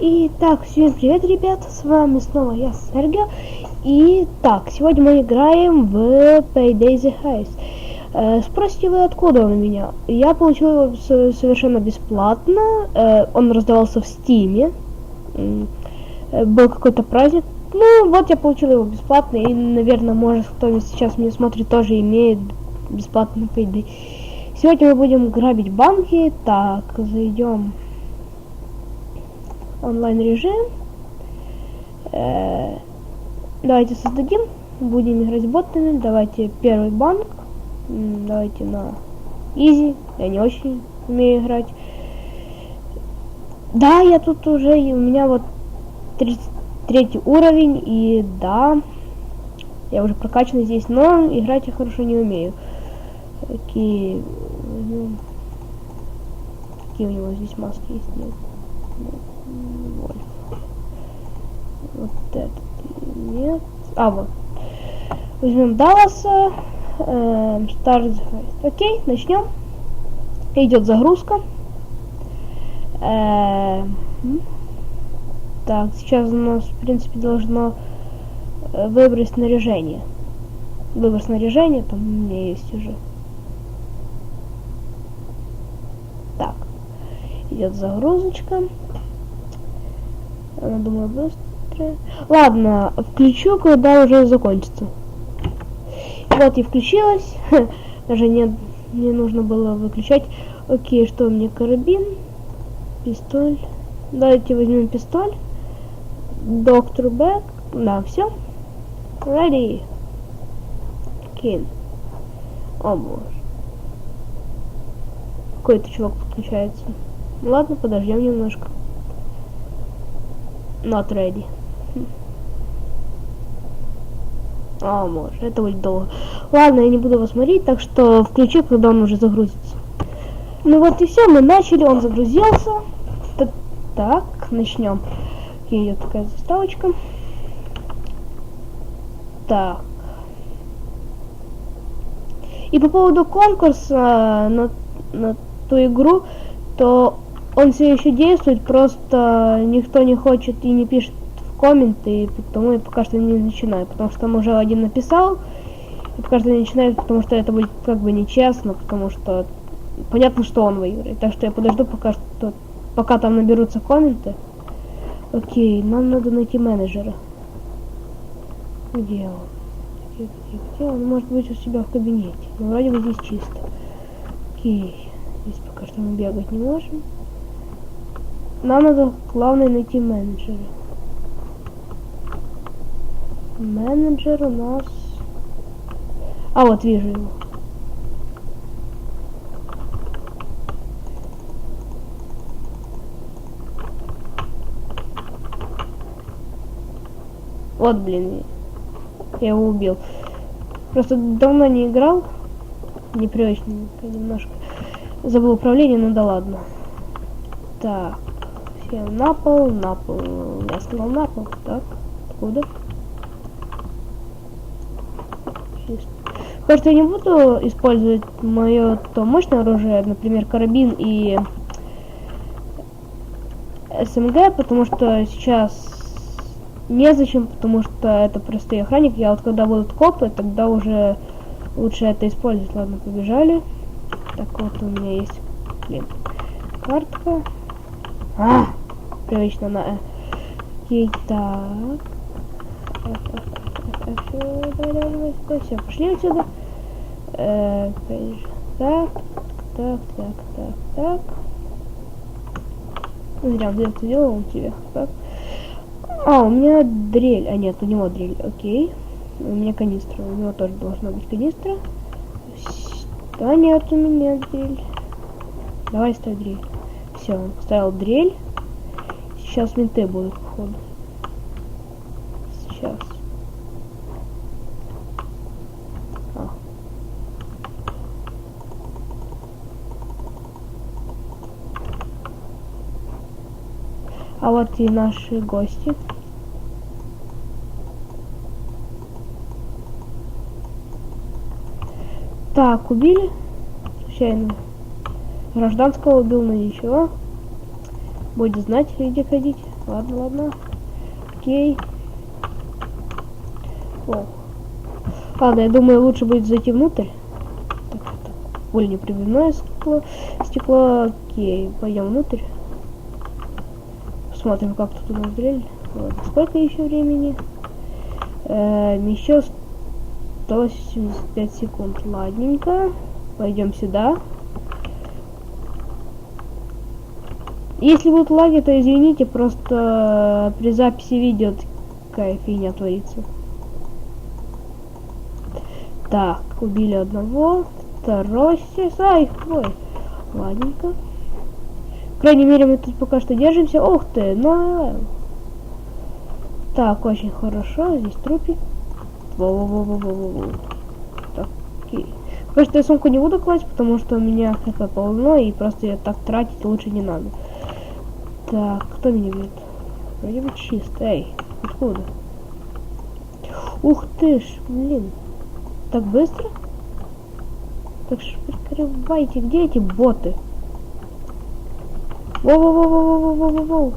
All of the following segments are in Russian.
И так, всем привет, ребята, с вами снова я, Сергей. И так, сегодня мы играем в Payday the Heist. Э, спросите вы, откуда он у меня? Я получил его совершенно бесплатно. Э, он раздавался в Стиме. Э, был какой-то праздник. Ну, вот я получил его бесплатно. И, наверное, может, кто сейчас меня смотрит, тоже имеет бесплатный Payday. Сегодня мы будем грабить банки. Так, зайдем онлайн режим. Э, давайте создадим. Будем играть ботами. Давайте первый банк. Давайте на изи. Я не очень умею играть. Да, я тут уже, у меня вот 33 уровень, и да, я уже прокачан здесь, но играть я хорошо не умею. Окей, какие у него здесь маски есть? Нет. Вот этот нет. А, вот. Возьмем Далласа. Эм, Старт. Окей, начнем. Идет загрузка. Эм, так, сейчас у нас, в принципе, должно э, выбрать снаряжение. Выбор снаряжения там у меня есть уже. Так, идет загрузочка. Она, думаю, быстро. Ладно, включу, когда уже закончится. Вот и включилась. Даже не, не нужно было выключать. Окей, что у меня карабин? Пистоль. Давайте возьмем пистоль. Доктор Бэк. Да, все. Ready. Кин. О боже. Какой-то чувак подключается. Ладно, подождем немножко. Not ready. А, может, это будет долго. Ладно, я не буду вас смотреть, так что включу, когда он уже загрузится. Ну вот и все, мы начали, он загрузился. Т так, начнем. Идет такая заставочка. Так. И по поводу конкурса на, на ту игру, то он все еще действует, просто никто не хочет и не пишет комменты, потому я пока что не начинаю, потому что там уже один написал, и пока что не начинаю, потому что это будет как бы нечестно, потому что понятно, что он выиграет, так что я подожду пока что, пока там наберутся комменты. Окей, нам надо найти менеджера. Где он? Где, где, где он? Может быть у себя в кабинете. Но вроде бы здесь чисто. Окей. Здесь пока что мы бегать не можем. Нам надо главное найти менеджера. Менеджер у нас... А, вот вижу его. Вот, блин, я его убил. Просто давно не играл. Непривычненько немножко. Забыл управление, ну да ладно. Так. Сел на пол, на пол. Я сказал на пол. Так, откуда? Кажется, я не буду использовать мое то мощное оружие, например, карабин и СМГ, потому что сейчас незачем, потому что это простые охранники. Я вот когда будут копы, тогда уже лучше это использовать. Ладно, побежали. Так вот у меня есть, блин, картка. А, привычно на э. Окей, так. Все, пошли отсюда. Э, так, так, так, так, так. Зря, где ты делал у тебя? Так. А, у меня дрель. А, нет, у него дрель. Окей. У меня канистра. У него тоже должна быть канистра. Да нет, у меня дрель. Давай ставь дрель. Все, он поставил дрель. Сейчас менты будут, походу. Сейчас. А. а вот и наши гости. Так, убили. Случайно. Гражданского убил, но ничего. будет знать, где ходить. Ладно, ладно. Окей. О. Ладно, я думаю, лучше будет зайти внутрь. Так, так. Более неприбывное стекло. Стекло. Окей, пойдем внутрь. Посмотрим, как тут у нас дрель. Сколько еще времени? Эм, еще 185 секунд. Ладненько. Пойдем сюда. Если будут лаги, то извините, просто при записи видео такая фигня творится. Так, убили одного, второй сейчас, ай, ой, ладненько. Крайней мере, мы тут пока что держимся. Ух ты, ну... Так, очень хорошо, здесь трупик. Во-во-во-во-во-во. Так, окей. Я сумку не буду класть, потому что у меня хп полно, и просто ее так тратить лучше не надо. Так, кто меня бьет? Вроде бы чисто. Эй, откуда? Ух ты ж, блин. Так быстро? Так что прикрывайте, где эти боты? Воу-воу-воу-воу-воу-воу-воу.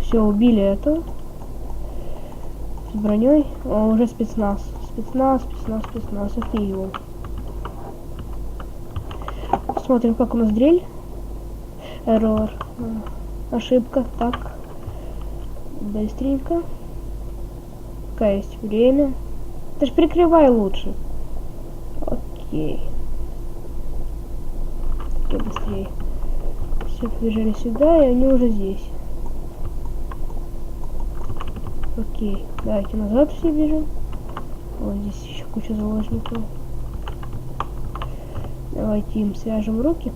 Все, убили это. С броней. О, уже спецназ. Спецназ, спецназ, спецназ. Окей его. Посмотрим, как у нас дрель. Эррор. Ошибка. Так. Быстренько. Какая есть время. Ты ж прикрывай лучше. Окей. Окей, быстрее. Все, побежали сюда, и они уже здесь. Окей, давайте назад все бежим. Вот здесь еще куча заложников. Давайте им свяжем руки.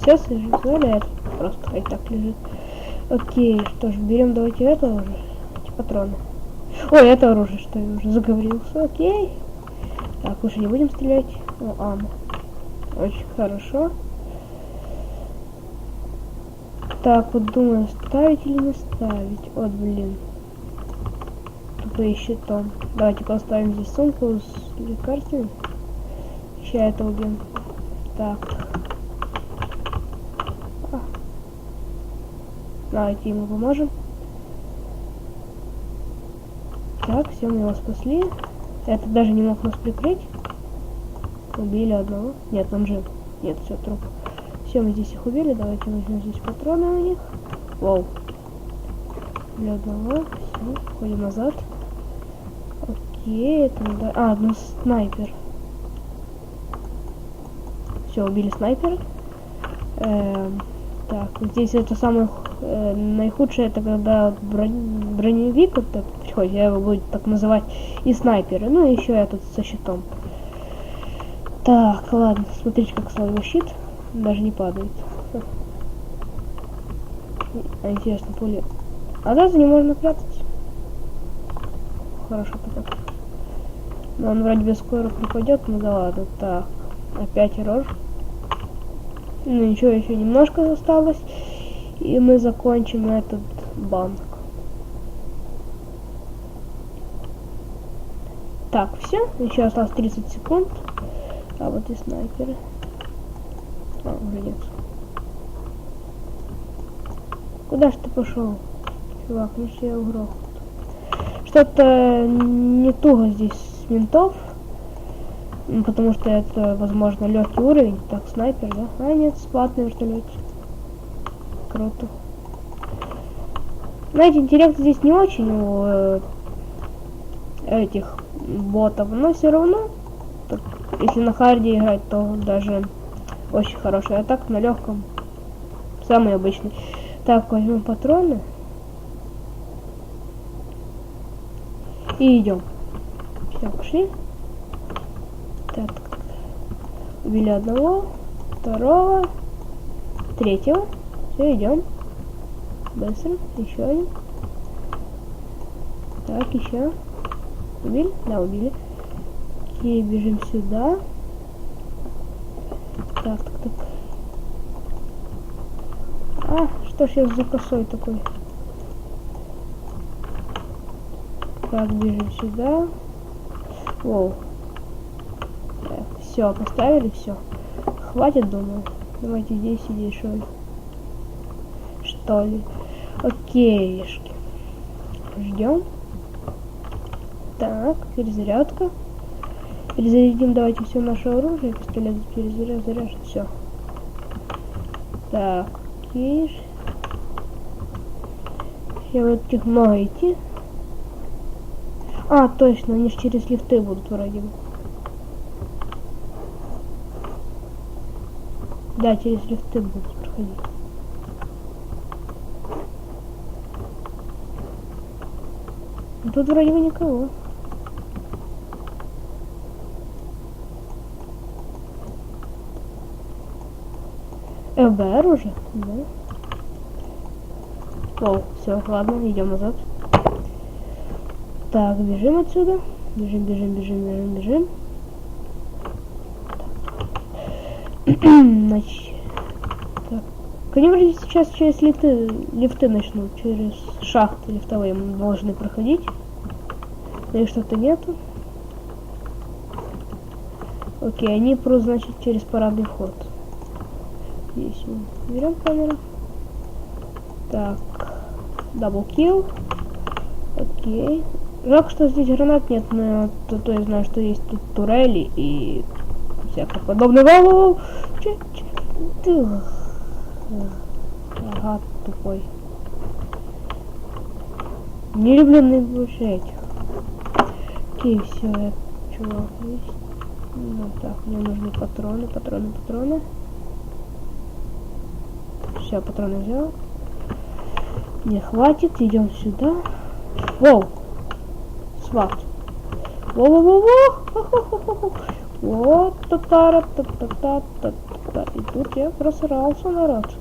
Все свяжем, просто и так лежит. Окей, что ж, берем давайте это уже, эти патроны. Ой, это оружие, что я уже заговорился. Окей. Так, уже не будем стрелять. О, амmo. Очень хорошо. Так, вот думаю, ставить или не ставить. Вот, блин. Тупые щитом. Давайте поставим здесь сумку с лекарствами. Сейчас это убьем. Так. А. Давайте ему поможем. Так, все, мы его спасли. Это даже не мог нас прикрыть. Убили одного. Нет, он жив. Нет, все, труп. Все, мы здесь их убили. Давайте возьмем здесь патроны у них. Вау. Для одного. Все, ходим назад. Окей, это надо... А, ну снайпер. Все, убили снайпера. Эм, так, здесь это самое э, наихудшее, это когда бронь, броневик вот этот приходит, я его буду так называть, и снайперы. Ну и еще этот со щитом. Так, ладно, смотрите, как стал щит даже не падает. А интересно, пули. А да, за ним можно прятать. Хорошо пока. Но он вроде бы скоро припадет, ну да ладно. Так, опять рожь. Ну ничего, еще немножко осталось. И мы закончим этот банк. Так, все. Еще осталось 30 секунд. А вот и снайперы. А, уже нет. Куда ж ты пошел? Чувак, ну все угрохнут. Что-то не туго здесь с ментов. Потому что это, возможно, легкий уровень. Так, снайпер, да? А, нет, платный вертолет. Круто. Знаете, интеллект здесь не очень у э, этих ботов, но все равно, так, если на харде играть, то даже очень хороший. А так на легком. Самый обычный. Так, возьмем патроны. И идем. Все, пошли. Так. Убили одного, второго, третьего. Все, идем. Быстро. Еще один. Так, еще. Убили? Да, убили. Окей, бежим сюда. Так, так, так. А, что ж я за косой такой? Так, бежим сюда. Воу. Все, поставили, все. Хватит, думаю. Давайте здесь сидеть, что ли. Что ли. Окейшки. Ждем. Так, перезарядка. Перезарядим давайте все наше оружие. Пистолет перезаряд, заряжен, все. Так, окей. Я вот этих много идти. А, точно, они же через лифты будут вроде бы. Да, через лифты будут проходить. Ну, Тут вроде бы никого. ФБР уже? Да. О, все, ладно, идем назад. Так, бежим отсюда. Бежим, бежим, бежим, бежим, бежим. Значит, так. Они вроде сейчас через лифты, лифты начнут, через шахты лифтовые мы должны проходить. Или что-то нету. Окей, они прут, значит, через парадный вход. Мы берем камеру. Так, даблкил. Окей. Жалко, что здесь гранат нет, но то, то я знаю, что есть тут турели и всякое подобное. Воу. Ага, тупой. Не люблю этих. Окей, все, я чувак есть. Ну так, мне нужны патроны, патроны, патроны. Все, патроны взял. Не хватит, идем сюда. Воу! Сват. Воу-воу-воу! Вот та та та та та та И тут я просрался, народ.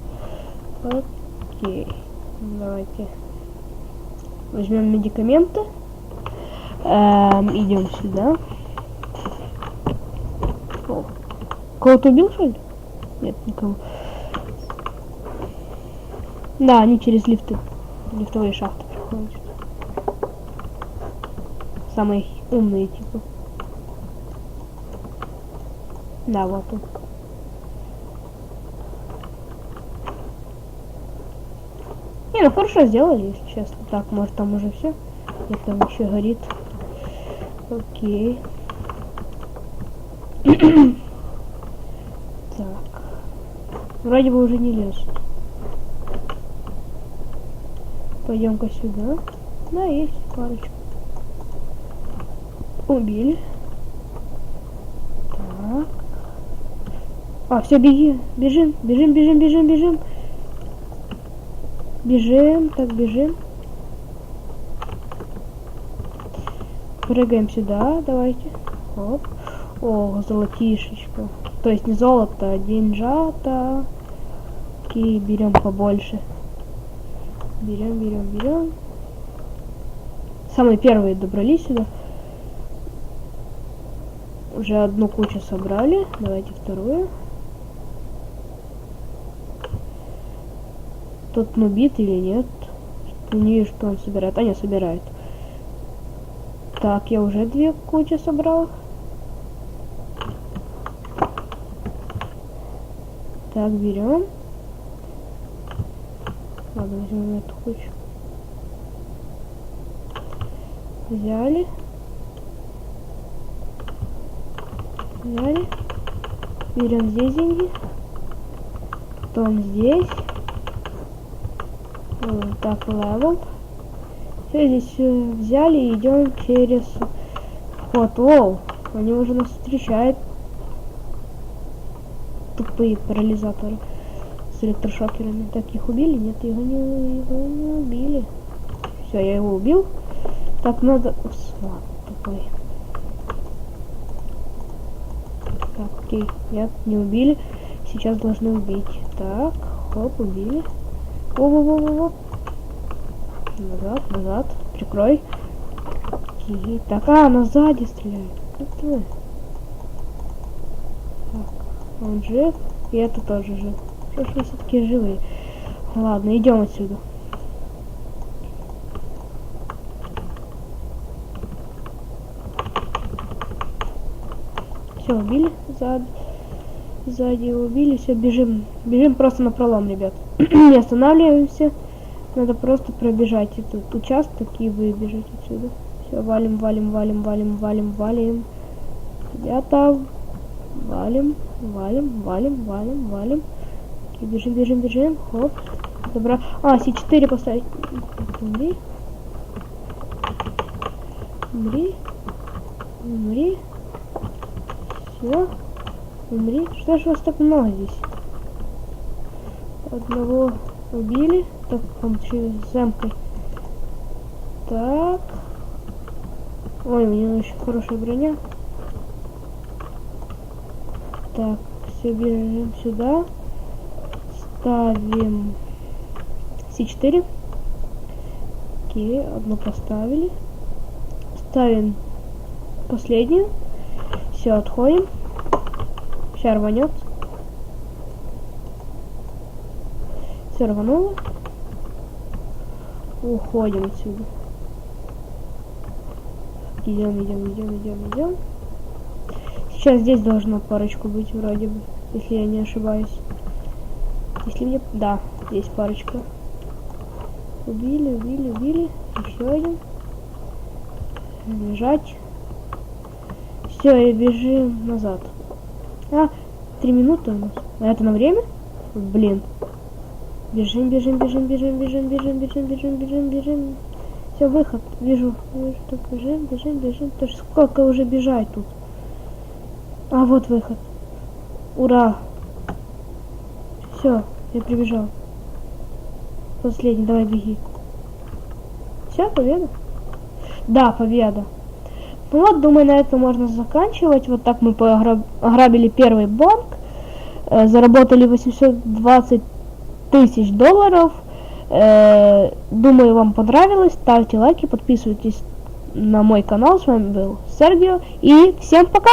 Окей. Давайте. Возьмем медикаменты. Эм, идем сюда. Кого-то убил, что ли? Нет, никого. Да, они через лифты. Лифтовые шахты проходят. Самые умные типа. Да, вот он. Не, ну хорошо сделали, если честно. Так, может там уже все? Нет, там еще горит. Окей. так. Вроде бы уже не лезут. Пойдем-ка сюда. Да, есть парочку. Убили. Так. А, все, беги. Бежим, бежим, бежим, бежим, бежим. Бежим, так, бежим. Прыгаем сюда, давайте. Оп. О, золотишечка. То есть не золото, а деньжата. Окей, берем побольше. Берем, берем, берем. Самые первые добрались сюда. Уже одну кучу собрали. Давайте вторую. Тот нубит или нет? Не вижу, что он собирает. А, не собирает. Так, я уже две кучи собрал. Так, берем. Ладно, возьмем эту кучу. Взяли. Взяли. Берем здесь деньги. Потом здесь. Вот так, левел. Все, здесь э, взяли и идем через вход. Воу, они уже нас встречают. Тупые парализаторы электрошокерами. Так, их убили? Нет, его не, его не убили. Все, я его убил. Так, надо... Сват тупой. Так, окей, нет, не убили. Сейчас должны убить. Так, хоп, убили. Во-во-во-во-во. Назад, назад. Прикрой. Окей. Так, а, она сзади стреляет. Он жив. И это тоже жив. Что все-таки живые? Ладно, идем отсюда. Все, убили сзади. Сзади убили, все, бежим. Бежим просто на пролом, ребят. Не останавливаемся. Надо просто пробежать этот участок и выбежать отсюда. Все, валим, валим, валим, валим, валим, валим. Ребята, валим, валим, валим, валим, валим. И бежим, бежим, бежим. Хоп. Добра. А, С4 поставить. Умри. Умри. Умри. Все. Умри. Что ж вас так много здесь? Одного убили. Так, он через замкой. Так. Ой, у него очень хорошая броня. Так, все бежим сюда. Ставим С4. Окей, одну поставили. Ставим последнюю. Все, отходим. Сейчас рванет. Все рвануло. Уходим отсюда. Идем, идем, идем, идем, идем. Сейчас здесь должна парочку быть вроде бы, если я не ошибаюсь. Если мне... Да, есть парочка. Убили, убили, убили. Еще один. Бежать. Все, и бежим назад. А, три минуты у нас. А это на время? Блин. Бежим, бежим, бежим, бежим, бежим, бежим, бежим, бежим, бежим, бежим. Все, выход. Вижу. Вижу, так бежим, бежим, бежим. То сколько уже бежать тут? А, вот выход. Ура. Все, я прибежал. Последний, давай беги. Все, победа? Да, победа. Ну вот, думаю, на этом можно заканчивать. Вот так мы ограбили первый банк. Э, заработали 820 тысяч долларов. Э, думаю, вам понравилось. Ставьте лайки, подписывайтесь на мой канал. С вами был Сергио. И всем пока!